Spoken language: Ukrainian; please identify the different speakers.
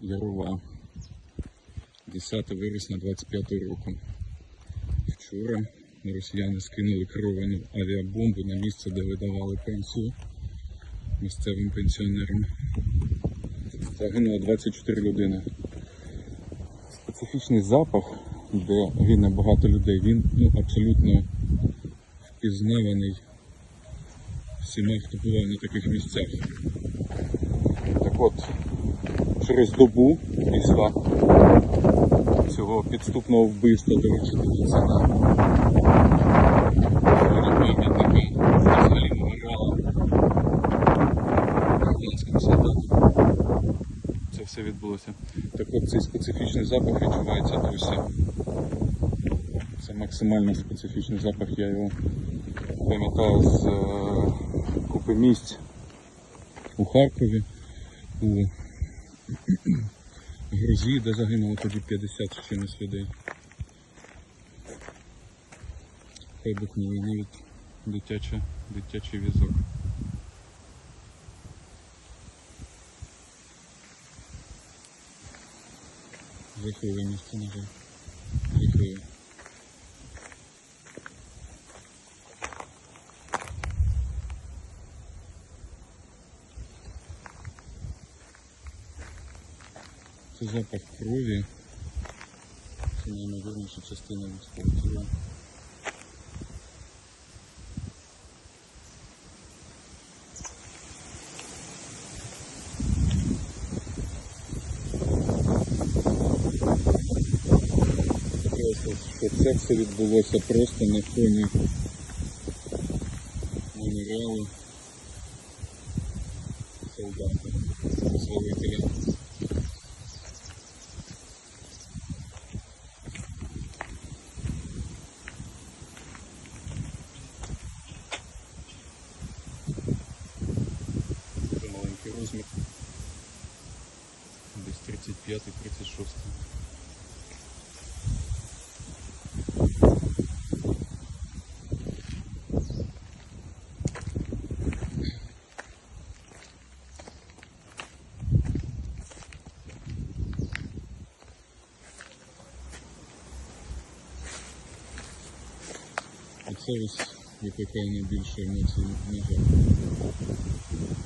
Speaker 1: Ярова. 10 вересня 25 року. Вчора росіяни скинули керовану авіабомбу на місце, де видавали пенсію місцевим пенсіонерам. Загинуло 24 людини. Специфічний запах, де гине багато людей, він ну, абсолютно впізнаваний всіма, хто бував на таких місцях. Так от, через добу після цього підступного вбивства, до речі, дивіться на фоні пам'ятника взагалі меморіалу українським солдатам. Це все відбулося. Так от цей специфічний запах відчувається досі. Це максимально специфічний запах, я його пам'ятаю з е, купи місць у Харкові, Грузії, де загинуло тоді 50 з чимось людей. Вибухнули навіть дитяча, дитячий візок. Жахливе місце, на жаль. Жахливе. Це запах крові. Це неймовірніша частина людського тіла. Просто, що це все відбулося просто на фоні меморіалу солдата, визволителя. Десь 35-36. І це ось викликає найбільше емоцій, на жаль.